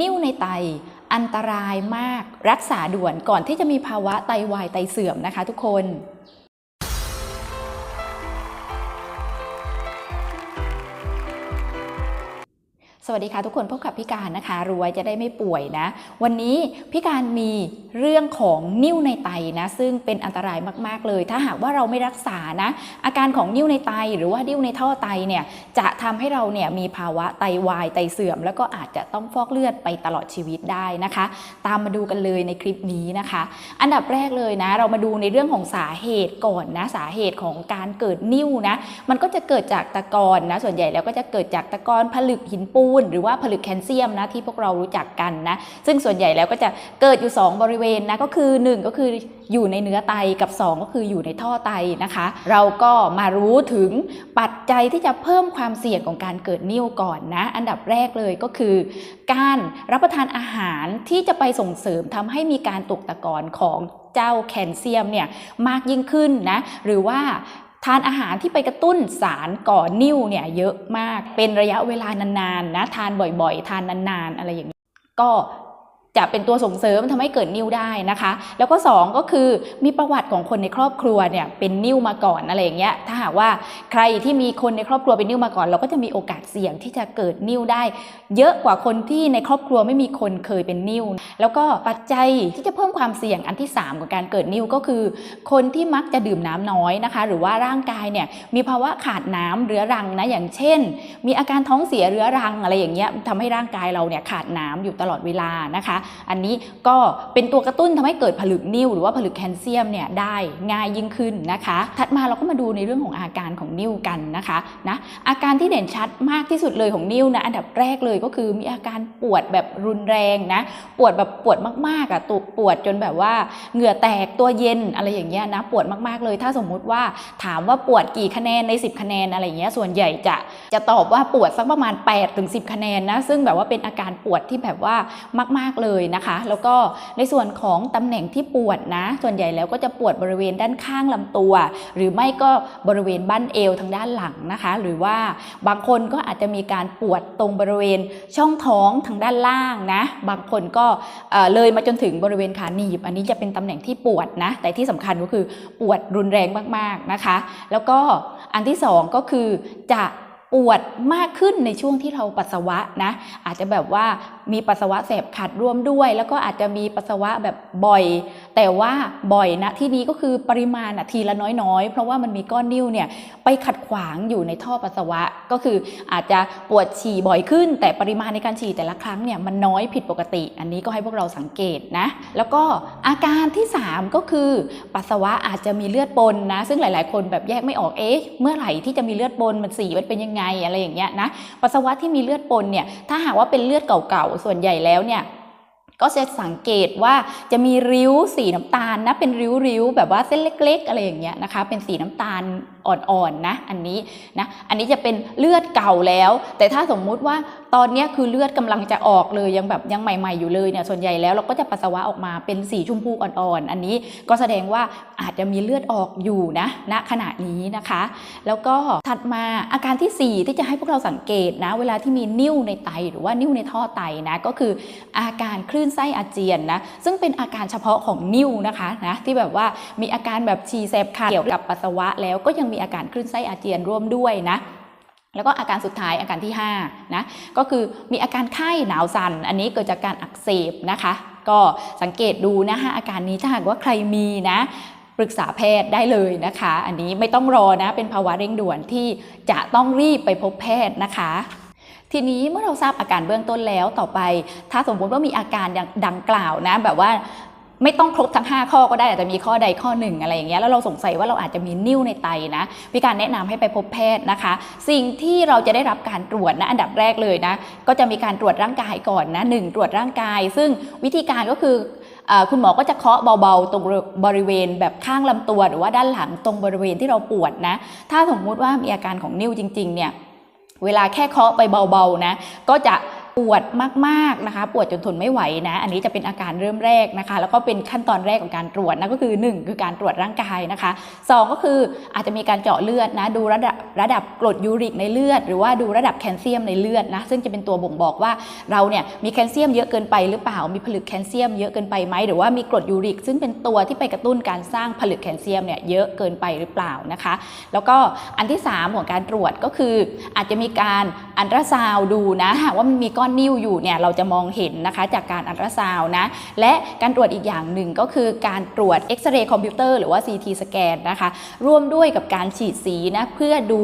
นิ่วในไต อันตรายมาก รักษาด่วนก่อนที่จะมีภาวะไตวายไตเสื่อมนะคะทุกคน วัสดีค่ะทุกคนพบกับพี่การนะคะ รวยจะได้ไม่ป่วยนะ วันนี้พี่การมีเรื่องของนิ่วในไตนะ ซึ่งเป็นอันตรายมาก ๆ เลย ถ้าหากว่าเราไม่รักษานะ อาการของนิ่วในไตหรือว่านิ่วในท่อไตเนี่ยจะทำให้เราเนี่ยมีภาวะไตวายไตเสื่อม แล้วก็อาจจะต้องฟอกเลือดไปตลอดชีวิตได้นะคะ ตามมาดูกันเลยในคลิปนี้นะคะ อันดับแรกเลยนะ เรามาดูในเรื่องของสาเหตุก่อนนะสาเหตุของการเกิดนิ่วนะมันก็จะเกิดจากตะกอนนะส่วนใหญ่แล้วก็จะเกิดจากตะกอนผลึกหินปูนหรือว่าผลึกแคลเซียมนะที่พวกเรารู้จักกันนะซึ่งส่วนใหญ่แล้วก็จะเกิดอยู่ 2 บริเวณนะก็คือ 1 ก็คืออยู่ในเนื้อไตกับ 2 ก็คืออยู่ในท่อไตนะคะ เราก็มารู้ถึงปัจจัยที่จะเพิ่มความเสี่ยงของการเกิดนิ่วก่อนนะ อันดับแรกเลยก็คือ การรับประทานอาหารที่จะไปส่งเสริมทำให้มีการตกตะกอนของเจ้าแคลเซียมเนี่ยมากยิ่งขึ้นนะหรือว่า ทานอาหารที่ไปกระตุ้นสารก่อนิ่วเนี่ยเยอะมากเป็นระยะเวลานานๆนะทานบ่อยๆ ทานนานๆ อะไรอย่างนี้ก็ จะเป็นตัวส่งเสริมทำให้เกิดนิ่วได้นะคะ แล้วก็ 2 ก็คือมีประวัติของคนในครอบครัวเนี่ยเป็นนิ่วมาก่อนอะไรอย่างเงี้ยถ้าหากว่าใครที่มีคนในครอบครัวเป็นนิ่วมาก่อน เราก็จะมีโอกาสเสี่ยงที่จะเกิดนิ่วได้ เยอะกว่าคนที่ในครอบครัวไม่มีคนเคยเป็นนิ่วแล้วก็ปัจจัยที่จะเพิ่มความเสี่ยงอันที่ 3 ของการเกิดนิ่วก็คือ คนที่มักจะดื่มน้ำน้อยนะคะ หรือว่าร่างกายเนี่ยมีภาวะขาดน้ำเรื้อรังนะอย่างเช่น มีอาการท้องเสียเรื้อรังอะไรอย่างเงี้ยทำให้ร่างกายเราเนี่ยขาดน้ำอยู่ตลอดเวลานะคะอันนี้ก็เป็นตัวกระตุ้นทำให้เกิดผลึกนิ่วหรือว่าผลึกแคลเซียมเนี่ยได้ง่ายยิ่งขึ้นนะคะ ถัดมาเราก็มาดูในเรื่องของอาการของนิ่วกันนะคะนะอาการที่เด่นชัดมากที่สุดเลยของนิ่วนะอันดับแรกเลยก็คือมีอาการปวดแบบรุนแรงนะปวดแบบปวดมากๆอะตัวปวดจนแบบว่าเหงื่อแตกตัวเย็นอะไรอย่างเงี้ยนะปวดมากๆเลย ถ้าสมมุติว่าถามว่าปวดกี่คะแนนใน 10 คะแนนอะไรเงี้ยส่วนใหญ่จะจะตอบว่าปวดสักประมาณ8ถึง10 คะแนนนะซึ่งแบบว่าเป็นอาการปวดที่แบบว่ามาก ๆเลยยนะคะ แล้วก็ในส่วนของตำแหน่งที่ปวดนะ ส่วนใหญ่แล้วก็จะปวดบริเวณด้านข้างลำตัว หรือไม่ก็บริเวณบั้นเอวทางด้านหลังนะคะ หรือว่าบางคนก็อาจจะมีการปวดตรงบริเวณช่องท้องทางด้านล่างนะ บางคนก็เอ่อเลยมาจนถึงบริเวณขาหนีบ อันนี้จะเป็นตำแหน่งที่ปวดนะ แต่ที่สำคัญก็คือปวดรุนแรงมากๆนะคะ แล้วก็อันที่สองก็คือจะปวดมากขึ้นในช่วงที่เราปัสสาวะนะอาจจะแบบว่า มีปัสสาวะแสบขัดร่วมด้วย แล้วก็อาจจะมีปัสสาวะแบบบ่อย แต่ว่าบ่อยนะที่นี้ก็คือปริมาณนะทีละน้อยๆ เพราะว่ามันมีก้อนนิ่วเนี่ยไปขัดขวางอยู่ในท่อปัสสาวะ ก็คืออาจจะปวดฉี่บ่อยขึ้น แต่ปริมาณในการฉี่แต่ละครั้งเนี่ยมันน้อยผิดปกติ อันนี้ก็ให้พวกเราสังเกตนะ แล้วก็อาการที่ 3 ก็คือ ปัสสาวะอาจจะมีเลือดปนนะ ซึ่งหลาย ๆ คนแบบแยกไม่ออกเอ๊ะเมื่อไหร่ที่จะมีเลือดปนมันสีมันเป็นยังไงอะไรอย่างเงี้ยนะปัสสาวะที่มีเลือดปนเนี่ยถ้าหากว่าเป็นเลือดเก่าๆส่วนใหญ่แล้วเนี่ยก็จะสังเกตว่าจะมีริ้วสีน้ำตาลนะเป็นริ้วๆแบบว่าเส้นเล็ก ๆ อะไรอย่างเงี้ยนะคะ เป็นสีน้ำตาลอ่อนๆนะอันนี้นะอันนี้จะเป็นเลือดเก่าแล้ว แต่ถ้าสมมุติว่า ตอนนี้คือเลือดกำลังจะออกเลยยังแบบยังใหม่ ๆอยู่เลยเนี่ยส่วนใหญ่แล้วเราก็จะปัสสาวะออกมาเป็นสีชมพูอ่อนๆ อันนี้ก็แสดงว่าอาจจะมีเลือดออกอยู่นะณขณะนี้นะคะ แล้วก็ถัดมาอาการทีสี่4 ที่จะให้พวกเราสังเกตนะ เวลาที่มีนิ่วในไตหรือว่านิ่วในท่อไตนะก็คืออาการคลื่นไส้อาเจียนนะซึ่งเป็นอาการเฉพาะของนิ่วนะคะนะที่แบบว่ามีอาการแบบฉี่แสบขัดเกี่ยวกับปัสสาวะแล้วก็ยังมีอาการคลื่นไส้อาเจียนร่วมด้วยนะ แล้วก็อาการสุดท้ายอาการที่5นะก็คือมีอาการไข้หนาวสั่นอันนี้เกิดจากการอักเสบนะคะ ก็สังเกตดูนะคะอาการนี้ถ้าหากว่าใครมีนะปรึกษาแพทย์ได้เลยนะคะ อันนี้ไม่ต้องรอนะเป็นภาวะเร่งด่วนที่จะต้องรีบไปพบแพทย์นะคะทีนี้เมื่อเราทราบอาการเบื้องต้นแล้วต่อไป ถ้าสมมติว่ามีอาการดังกล่าวนะ แบบว่า ไม่ต้องครบทั้ง 5 ข้อก็ได้อาจจะมีข้อใดข้อหนึ่งอะไรอย่างเงี้ยแล้วเราสงสัยว่าเราอาจจะมีนิ่วในไตนะพี่การแนะนำให้ไปพบแพทย์นะคะ สิ่งที่เราจะได้รับการตรวจนะอันดับแรกเลยนะก็จะมีการตรวจร่างกายก่อนนะหนึ่งตรวจร่างกาย ซึ่งวิธีการก็คือคุณหมอก็จะเคาะเบาๆ ตรงบริเวณแบบข้างลำตัวหรือว่าด้านหลังตรงบริเวณที่เราปวดนะ ถ้าสมมุติว่ามีอาการของนิ่วจริงๆเนี่ยเวลาแค่เคาะไปเบาๆนะก็จะ ปวดมากๆนะคะปวดจนทนไม่ไหวนะ อันนี้จะเป็นอาการเริ่มแรกนะคะ แล้วก็เป็นขั้นตอนแรกของการตรวจนะก็คือ 1 คือการตรวจร่างกายนะคะสองก็คืออาจจะมีการเจาะเลือดนะดูระดับระดับกรดยูริกในเลือด หรือว่าดูระดับแคลเซียมในเลือดนะซึ่งจะเป็นตัวบ่งบอกว่าเราเนี่ยมีแคลเซียมเยอะเกินไปหรือเปล่ามีผลึกแคลเซียมเยอะเกินไปไหมหรือว่ามีกรดยูริก ซึ่งเป็นตัวที่ไปกระตุ้นการสร้างผลึกแคลเซียมเนี่ยเยอะเกินไปหรือเปล่านะคะ แล้วก็อันที่ 3 ของการตรวจก็คืออาจจะมีการ อันตราซาวดูนะหากว่ามันมีก้อนนิ่วอยู่เนี่ยเราจะมองเห็นนะคะจากการอันตราซาวนะและการตรวจอีกอย่างหนึ่งก็คือการตรวจเอ็กซเรย์คอมพิวเตอร์หรือว่า CT สแกนนะคะร่วมด้วยกับการฉีดสีนะเพื่อดู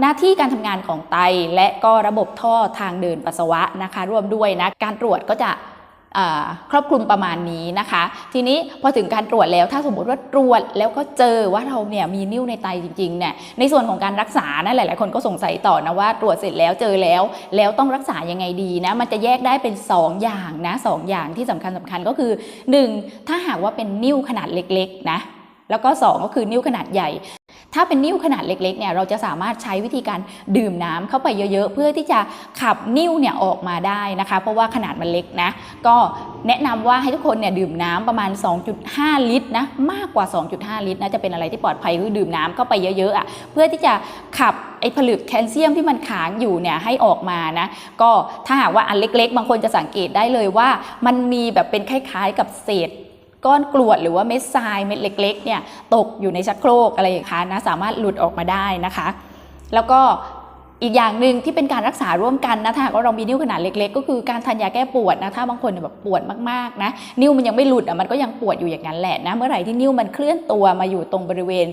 หน้าที่การทำงานของไต และก็ระบบท่อทางเดินปัสสาวะนะคะร่วมด้วยนะการตรวจก็จะ ครอบคลุมประมาณนี้นะคะ ทีนี้พอถึงการตรวจแล้วถ้าสมมติว่าตรวจแล้วก็เจอว่าเราเนี่ยมีนิ่วในไตจริงๆเนี่ยในส่วนของการรักษานะหลาย ๆ คนก็สงสัยต่อนะว่าตรวจเสร็จแล้วเจอแล้ว แล้วต้องรักษายังไงดีนะมันจะแยกได้เป็น 2 อย่างนะสองอย่างที่สำคัญสำคัญก็คือ 1. ถ้าหากว่าเป็นนิ่วขนาดเล็กๆนะแล้วก็ 2 ก็คือนิ่วขนาดใหญ่ ถ้าเป็นนิ่วขนาดเล็กๆเนี่ยเราจะสามารถใช้วิธีการดื่มน้ำเข้าไปเยอะๆ เพื่อที่จะขับนิ่วเนี่ยออกมาได้นะคะ เพราะว่าขนาดมันเล็กนะก็แนะนำว่าให้ทุกคนเนี่ยดื่มน้ำประมาณ 2.5 ลิตรนะมากกว่า 2.5 ลิตรนะจะเป็นอะไรที่ปลอดภัยคือดื่มน้ำเข้าไปเยอะๆอะเพื่อที่จะขับไอ้ผลึกแคลเซียมที่มันค้างอยู่เนี่ยให้ออกมานะก็ถ้าหากว่าอันเล็กๆ บางคนจะสังเกตได้เลยว่า มันมีแบบเป็นคล้ายๆกับเศษ ก้อนกรวดหรือว่าเม็ดทรายเม็ดเล็กๆเนี่ยตกอยู่ในชักโครกอะไรอย่างเงี้ยนะสามารถหลุดออกมาได้นะคะ แล้วก็อีกอย่างหนึ่งที่เป็นการรักษาร่วมกันนะถ้าหากว่าเรามีนิ้วขนาดเล็กๆ ก็คือการทานยาแก้ปวดนะถ้าบางคนแบบปวดมากๆนะนิ้วมันยังไม่หลุดอะมันก็ยังปวดอยู่อย่างนั้นแหละนะเมื่อไหร่ที่นิ้วมันเคลื่อนตัวมาอยู่ตรงบริเวณ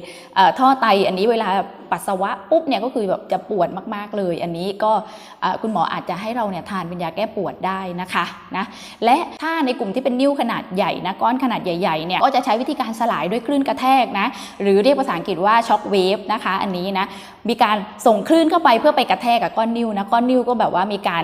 ท่อไตอันนี้เวลา ปัสสาวะปุ๊บเนี่ยก็คือแบบจะปวดมากๆเลย อันนี้ก็คุณหมออาจจะให้เราเนี่ยทานเป็นยาแก้ปวดได้นะคะนะและถ้าในกลุ่มที่เป็นนิ้วขนาดใหญ่นะก้อนขนาดใหญ่ๆเนี่ยก็จะใช้วิธีการสลายด้วยคลื่นกระแทกนะหรือเรียกภาษาอังกฤษว่าช็อคเวฟนะคะอันนี้นะมีการส่งคลื่นเข้าไปเพื่อไปกระแทกกับก้อนนิ้วนะก้อนนิ้วก็แบบว่ามีการ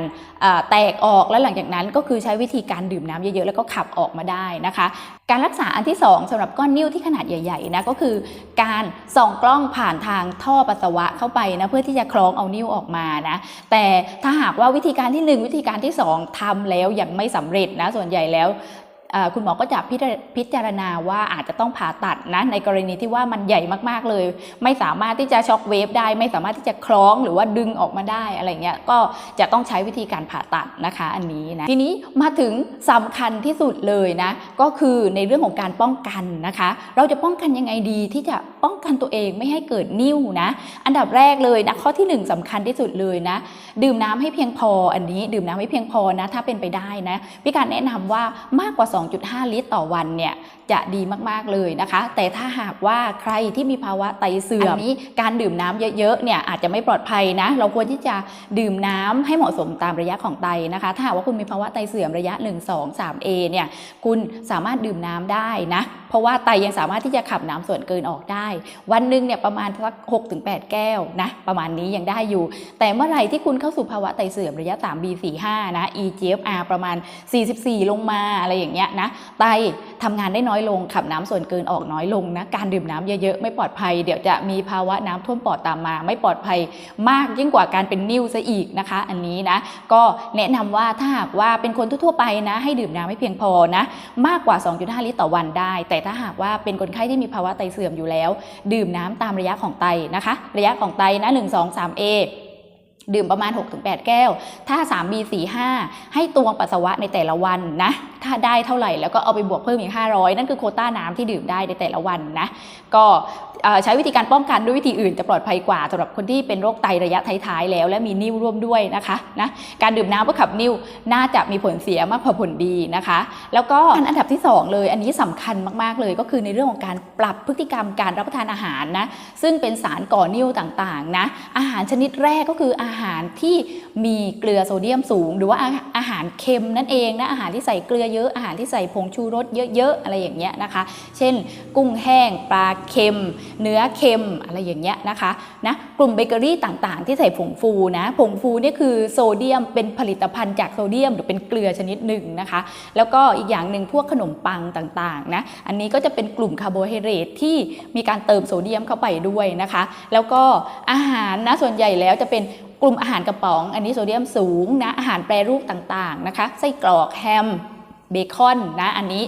แตกออกแล้วหลังจากนั้นก็คือใช้วิธีการดื่มน้ำเยอะๆแล้วก็ขับออกมาได้นะคะ การรักษาอันที่ 2สำหรับก้อนนิ้วที่ขนาดใหญ่ๆนะก็คือการส่องกล้องผ่านทางท่อปัสสาวะเข้าไปนะเพื่อที่จะคล้องเอานิ้วออกมานะแต่ถ้าหากว่าวิธีการทีหนึ่1 วิธีการที่ 2ทำแล้วยังไม่สำเร็จนะส่วนใหญ่แล้ว คุณหมอก็จะพิจารณาว่าอาจจะต้องผ่าตัดนะในกรณีที่ว่ามันใหญ่มากๆเลย ไม่สามารถที่จะช็อกเวฟได้ ไม่สามารถที่จะคล้องหรือว่าดึงออกมาได้อะไรเงี้ยก็จะต้องใช้วิธีการผ่าตัดนะคะ อันนี้นะทีนี้มาถึงสำคัญที่สุดเลยนะก็คือในเรื่องของการป้องกันนะคะ เราจะป้องกันยังไงดีที่จะป้องกันตัวเองไม่ให้เกิดนิ่วนะ อันดับแรกเลยนะข้อที่หนึ่งสำคัญที่สุดเลยนะ ดื่มน้ำให้เพียงพออันนี้ดื่มน้ำให้เพียงพอนะ ถ้าเป็นไปได้นะพี่การแนะนำว่ามากกว่า2.5 ลิตรต่อวันเนี่ย จะดีมากๆเลยนะคะ แต่ถ้าหากว่าใครที่มีภาวะไตเสื่อมอันนี้การดื่มน้ำเยอะๆเนี่ยอาจจะไม่ปลอดภัยนะ เราควรที่จะดื่มน้ำให้เหมาะสมตามระยะของไตนะคะ ถ้าหากว่าคุณมีภาวะไตเสื่อมระยะ 1 2 3 A เนี่ยคุณสามารถดื่มน้ำได้นะ เพราะว่าไตยังสามารถที่จะขับน้ำส่วนเกินออกได้ วันหนึ่งเนี่ยประมาณสัก6-8แก้วนะประมาณนี้ยังได้อยู่ แต่เมื่อไหร่ที่คุณเข้าสู่ภาวะไตเสื่อมระยะ 3 B 4 5นะ EGFR ประมาณ 44 ลงมาอะไรอย่างเงี้ยนะไตทำงานได้น้อยลงขับน้ำส่วนเกินออกน้อยลงนะการดื่มน้ำเยอะๆไม่ปลอดภัย เดี๋ยวจะมีภาวะน้ำท่วมปอดตามมา ไม่ปลอดภัยมากยิ่งกว่าการเป็นนิ่วซะอีกนะคะ อันนี้นะก็แนะนำว่าถ้าหากว่าเป็นคนทั่วๆไปนะ ให้ดื่มน้ำให้เพียงพอนะมากกว่า 2.5 ลิตรต่อวันได้ แต่ถ้าหากว่าเป็นคนไข้ที่มีภาวะไตเสื่อมอยู่แล้ว ดื่มน้ำตามระยะของไตนะคะ ระยะของไตนะ 1 2 3 A ดื่มประมาณ 6-8 แก้ว ถ้า 3B 4 5 ให้ตวงปัสสาวะในแต่ละวันนะ ถ้าได้เท่าไหร่แล้วก็เอาไปบวกเพิ่มอีก 500 นั่นคือโคต้าน้ำที่ดื่มได้ในแต่ละวันนะ ก็ ใช้วิธีการป้องกันด้วยวิธีอื่นจะปลอดภัยกว่าสำหรับคนที่เป็นโรคไตระยะท้ายๆแล้ว และมีนิ่วร่วมด้วยนะคะนะการดื่มน้ำเพื่อขับนิ่วน่าจะมีผลเสียมากกว่าผลดีนะคะ แล้วก็อันดับที่ 2 เลย อันนี้สำคัญมากๆเลยก็คือในเรื่องของการปรับพฤติกรรมการรับประทานอาหารนะซึ่งเป็นสารก่อนิ่วต่างๆนะอาหารชนิดแรกก็คืออาหารที่มีเกลือโซเดียมสูง หรือว่าอาหารเค็มนั่นเองนะอาหารที่ใส่เกลือเยอะอาหารที่ใส่ผงชูรสเยอะๆอะไรอย่างเงี้ยนะคะ เช่น กุ้งแห้งปลาเค็มเนื้อเค็มอะไรอย่างเงี้ยนะคะนะกลุ่มเบเกอรี่ต่างๆ ที่ใส่ผงฟูนะผงฟูนี่คือโซเดียมเป็นผลิตภัณฑ์จากโซเดียมหรือเป็นเกลือชนิดหนึ่งนะคะ แล้วก็อีกอย่างหนึ่งพวกขนมปังต่างๆนะอันนี้ก็จะเป็นกลุ่มคาร์โบไฮเดรตที่มีการเติมโซเดียมเข้าไปด้วยนะคะ แล้วก็อาหารนะส่วนใหญ่แล้วจะเป็นกลุ่มอาหารกระป๋อง อันนี้โซเดียมสูงนะอาหารแปรรูปต่างๆนะคะไส้กรอกแฮมเบคอนนะอันนี้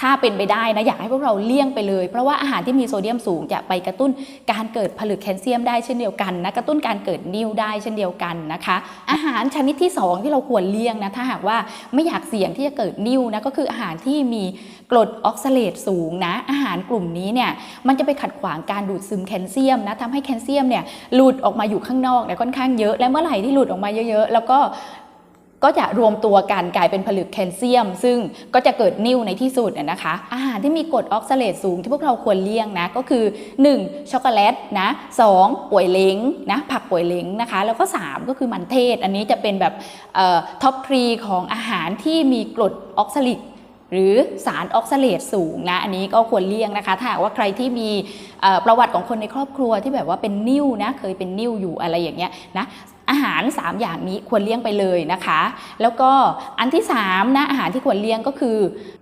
ถ้าเป็นไปได้นะอยากให้พวกเราเลี่ยงไปเลย เพราะว่าอาหารที่มีโซเดียมสูงจะไปกระตุ้นการเกิดผลึกแคลเซียมได้เช่นเดียวกันนะกระตุ้นการเกิดนิ่วได้เช่นเดียวกันนะคะ อาหารชนิดที่สองที่เราควรเลี่ยงนะถ้าหากว่าไม่อยากเสี่ยงที่จะเกิดนิ่วนะก็คืออาหารที่มีกรดออกซาเลตสูงนะอาหารกลุ่มนี้เนี่ยมันจะไปขัดขวางการดูดซึมแคลเซียมนะทำให้แคลเซียมเนี่ยหลุดออกมาอยู่ข้างนอกเนี่ยค่อนข้างเยอะและเมื่อไหร่ที่หลุดออกมาเยอะ ๆ แล้วก็ ก็จะรวมตัวกันกลายเป็นผลึกแคลเซียม ซึ่งก็จะเกิดนิ่วในที่สุดนะคะ อาหารที่มีกรดออกซาเลตสูงที่พวกเราควรเลี่ยงนะก็คือ 1. ช็อกโกแลตนะ 2. ป่วยเล้งนะผักป่วยเล้งนะคะ แล้วก็ 3 ก็คือมันเทศ อันนี้จะเป็นแบบท็อปทรีของอาหารที่มีกรดออกซาลิกหรือสารออกซาเลตสูงนะอันนี้ก็ควรเลี่ยงนะคะถ้าหากว่าใครที่มีประวัติของคนในครอบครัวที่แบบว่าเป็นนิ่วนะเคยเป็นนิ่วอยู่อะไรอย่างเงี้ยนะ อาหาร 3 อย่างนี้ควรเลี่ยงไปเลยนะคะ แล้วก็อันที่3นะอาหารที่ควรเลี่ยงก็คือ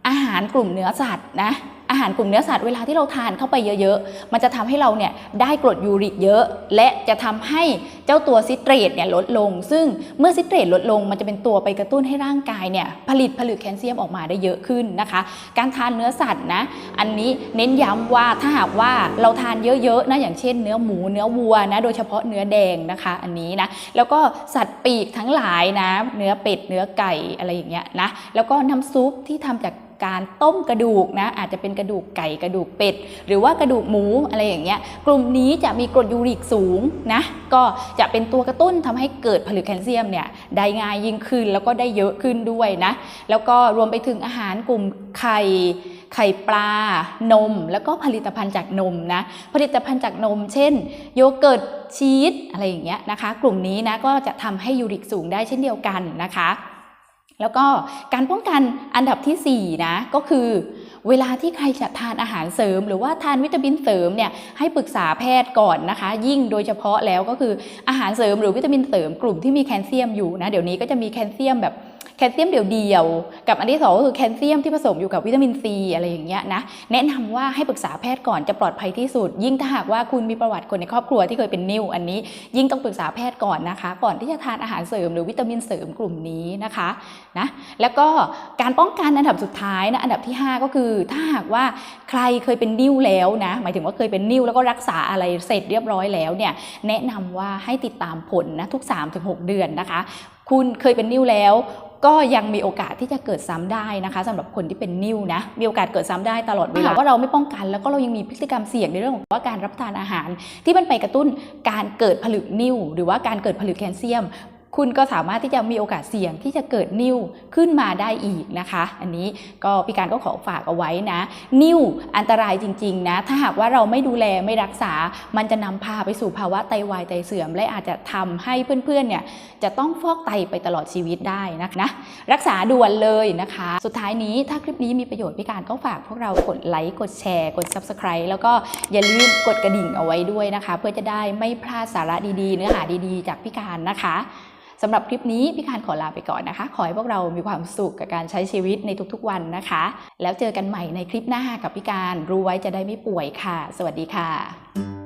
อาหารกลุ่มเนื้อสัตว์นะ อาหารกลุ่มเนื้อสัตว์เวลาที่เราทานเข้าไปเยอะๆ มันจะทำให้เราเนี่ยได้กรดยูริกเยอะ และจะทำให้เจ้าตัวซิตรตเนี่ยลดลง ซึ่งเมื่อซิตรตลดลง มันจะเป็นตัวไปกระตุ้นให้ร่างกายเนี่ยผลิตผลึกแคลเซียมออกมาได้เยอะขึ้นนะคะ การทานเนื้อสัตว์นะ อันนี้เน้นย้ำว่าถ้าหากว่าเราทานเยอะๆนะอย่างเช่น เนื้อหมูเนื้อวัวนะโดยเฉพาะเนื้อแดงนะคะ อันนี้นะแล้วก็สัตว์ปีกทั้งหลายนะ เนื้อเป็ดเนื้อไก่อะไรอย่างเงี้ยนะแล้วก็น้ำซุปที่ทำจาก การต้มกระดูกนะอาจจะเป็นกระดูกไก่กระดูกเป็ด หรือว่ากระดูกหมูอะไรอย่างเงี้ยกลุ่มนี้จะมีกรดยูริกสูงนะก็จะเป็นตัวกระตุ้นทำให้เกิดผลึกแคลเซียมเนี่ยได้ง่ายยิ่งขึ้นแล้วก็ได้เยอะขึ้นด้วยนะแล้วก็รวมไปถึงอาหารกลุ่มไข่ไข่ปลา นม แล้วก็ผลิตภัณฑ์จากนมนะ ผลิตภัณฑ์จากนม เช่น โยเกิร์ตชีสอะไรอย่างเงี้ยนะคะ กลุ่มนี้นะก็จะทำให้ยูริกสูงได้เช่นเดียวกันนะคะ แล้วก็การป้องกันอันดับทีสี่4นะก็คือ เวลาที่ใครจะทานอาหารเสริม หรือว่าทานวิตามินเสริมเนี่ยให้ปรึกษาแพทย์ก่อนนะคะ ยิ่งโดยเฉพาะแล้วก็คืออาหารเสริมหรือวิตามินเสริมกลุ่มที่มีแคลเซียมอยู่นะเดี๋ยวนี้ก็จะมีแคลเซียมแบบ แคลเซียมเดี่ยวๆ กับอันที่สองก็คือแคลเซียมที่ผสมอยู่กับวิตามินซีอะไรอย่างเงี้ยนะแนะนำว่าให้ปรึกษาแพทย์ก่อนจะปลอดภัยที่สุด ยิ่งถ้าหากว่าคุณมีประวัติคนในครอบครัวที่เคยเป็นนิ่วอันนี้ ยิ่งต้องปรึกษาแพทย์ก่อนนะคะ ก่อนที่จะทานอาหารเสริมหรือวิตามินเสริมกลุ่มนี้นะคะนะแล้วก็การป้องกันอันดับสุดท้ายนะอันดับที่ 5 ก็คือถ้าหากว่าใครเคยเป็นนิ่วแล้วนะหมายถึงว่าเคยเป็นนิ่วแล้วก็รักษาอะไรเสร็จเรียบร้อยแล้วเนี่ยแนะนำว่าให้ติดตามผลนะทุก 3-6 เดือนนะคะคุณเคยเป็นนิ่วแล้ว ก็ยังมีโอกาสที่จะเกิดซ้ำได้นะคะสำหรับคนที่เป็นนิ่วนะ มีโอกาสเกิดซ้ำได้ตลอดเวลาว่าเราไม่ป้องกัน แล้วก็เรายังมีพฤติกรรมเสี่ยงในเรื่องของว่าการรับประทานอาหาร ที่มันไปกระตุ้นการเกิดผลึกนิ่วหรือว่าการเกิดผลึกแคลเซียม คุณก็สามารถที่จะมีโอกาสเสี่ยงที่จะเกิดนิ่วขึ้นมาได้อีกนะคะ อันนี้ก็พี่การก็ขอฝากเอาไว้นะ นิ่วอันตรายจริงๆนะถ้าหากว่าเราไม่ดูแลไม่รักษา มันจะนำพาไปสู่ภาวะไตวายไตเสื่อม และอาจจะทำให้เพื่อนๆเนี่ยจะต้องฟอกไตไปตลอดชีวิตได้นะคะนะรักษาด่วนเลยนะคะ สุดท้ายนี้ถ้าคลิปนี้มีประโยชน์พี่การก็ฝากพวกเรากดไลค์กดแชร์ กด Subscribe แล้วก็อย่าลืมกดกระดิ่งเอาไว้ด้วยนะคะ เพื่อจะได้ไม่พลาดสาระดีๆ เนื้อหาดีๆ จากพี่การนะคะ สำหรับคลิปนี้พี่การขอลาไปก่อนนะคะ ขอให้พวกเรามีความสุขกับการใช้ชีวิตในทุกๆวันนะคะ แล้วเจอกันใหม่ในคลิปหน้ากับพี่การรู้ไว้จะได้ไม่ป่วยค่ะ สวัสดีค่ะ